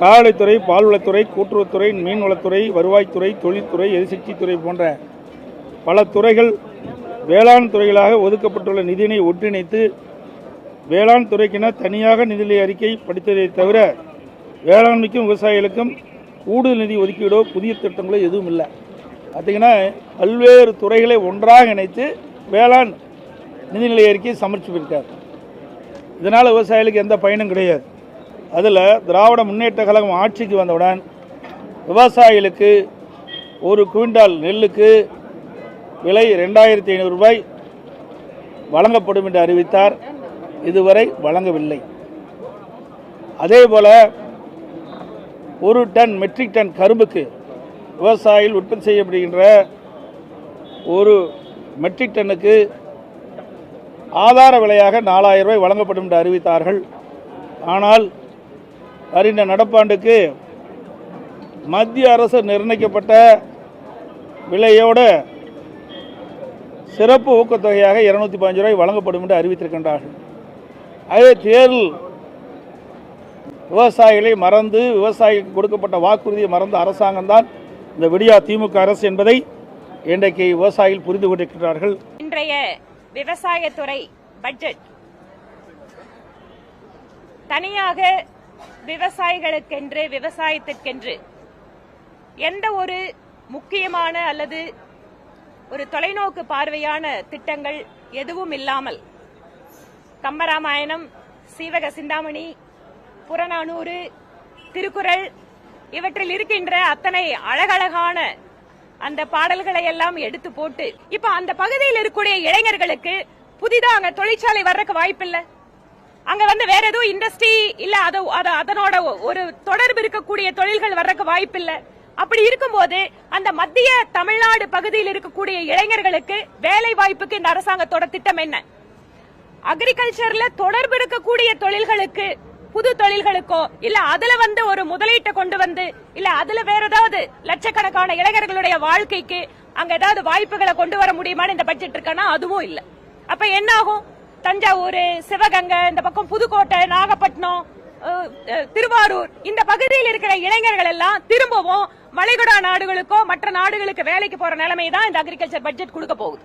காவல்துறை பால்வளத்துறை கூட்டுறவுத்துறை மீன்வளத்துறை வருவாய்த்துறை தொழில்துறை எரிசக்தித்துறை போன்ற பல துறைகள் வேளாண் துறைகளாக ஒதுக்கப்பட்டுள்ள நிதியினை ஒன்றிணைத்து வேளாண் துறைக்கென தனியாக நிதிநிலை அறிக்கை படித்ததை தவிர வேளாண்மைக்கும் விவசாயிகளுக்கும் கூடுதல் நிதி ஒதுக்கீடோ புதிய திட்டங்களோ எதுவும் இல்லை. பார்த்தீங்கன்னா பல்வேறு துறைகளை ஒன்றாக இணைத்து வேளாண் நிதிநிலை அறிக்கையை சமர்ப்பித்திருக்கார் இதனால் விவசாயிகளுக்கு எந்த பயனும் கிடையாது. அதில் திராவிட முன்னேற்ற கழகம் ஆட்சிக்கு வந்தவுடன் விவசாயிகளுக்கு ஒரு குவிண்டால் நெல்லுக்கு விலை ரெண்டாயிரத்தி ஐநூறு ரூபாய் வழங்கப்படும் என்று அறிவித்தார். இதுவரை வழங்கவில்லை. அதே போல ஒரு டன் மெட்ரிக் டன் கரும்புக்கு விவசாயிகள் உற்பத்தி செய்யப்படுகின்ற ஒரு மெட்ரிக் டன்னுக்கு ஆதார விலையாக நாலாயிரம் ரூபாய் வழங்கப்படும் என்று அறிவித்தார்கள். ஆனால் வருகின்ற நடப்பாண்டுக்கு மத்திய அரசு நிர்ணயிக்கப்பட்ட விலையோடு சிறப்பு ஊக்கத்தொகையாக இருநூத்தி பதினஞ்சு ரூபாய் வழங்கப்படும் என்று அறிவித்திருக்கின்றார்கள். அதே தேர்தல் விவசாயிகளை மறந்து விவசாயிகளுக்கு கொடுக்கப்பட்ட வாக்குறுதியை மறந்த அரசாங்கம்தான் இந்த விடியா திமுக அரசு என்பதை இன்றைக்கு விவசாயிகள் புரிந்து கொண்டிருக்கிறார்கள் இன்றைய விவசாயத்துறை பட்ஜெட் தனியாக விவசாயிகளுக்கென்று விவசாயத்திற்கென்று. எந்த ஒரு முக்கியமான அல்லது ஒரு தொலைநோக்கு பார்வையான திட்டங்கள் எதுவும் இல்லாமல் கம்பராமாயணம் சீவக சிந்தாமணி புறநானூறு திருக்குறள் இவற்றில் இருக்கின்ற அத்தனை அழகழகான அந்த பாடல்களை எல்லாம் எடுத்து போட்டு இப்ப அந்த பகுதியில் இருக்கக்கூடிய இளைஞர்களுக்கு புதிதாக தொழிற்சாலை வர்றதுக்கு வாய்ப்பில்லை? அங்க வந்து வேற எதுவும் இண்டஸ்ட்ரி இல்ல அது அதனோட ஒரு தொடர்பு இருக்கக்கூடிய தொழில்கள் வர்றதுக்கு வாய்ப்பில்லை அப்படி இருக்கும்போது அந்த மத்திய தமிழ்நாடு பகுதியில் இருக்கக்கூடிய இளைஞர்களுக்கு வேலை வாய்ப்புக்கு இந்த அரசாங்கத்தோட திட்டம் என்ன? அக்ரிகல்ச்சர்ல தொடர்பு இருக்கக்கூடிய தொழில்களுக்கு புது தொழில்களுக்கோ இல்ல அதுல வந்து ஒரு முதலீட்டை கொண்டு வந்து இல்ல அதுல வேற ஏதாவது லட்சக்கணக்கான இளைஞர்களுடைய வாழ்க்கைக்கு அங்க ஏதாவது வாய்ப்புகளை கொண்டு வர முடியுமான்னு இந்த பட்ஜெட் இருக்கானா அதுவும் இல்ல. அப்ப என்ன ஆகும்? தஞ்சாவூர் சிவகங்கை இந்த பக்கம் புதுக்கோட்டை நாகப்பட்டினம் திருவாரூர் இந்த பகுதியில் இருக்கிற இளைஞர்கள் எல்லாம் திரும்பவும் மலைகுடா நாடுகளுக்கோ மற்ற நாடுகளுக்கு வேலைக்கு போற நிலைமை தான் இந்த அக்ரிகல்ச்சர் பட்ஜெட் கொடுக்க போகுது.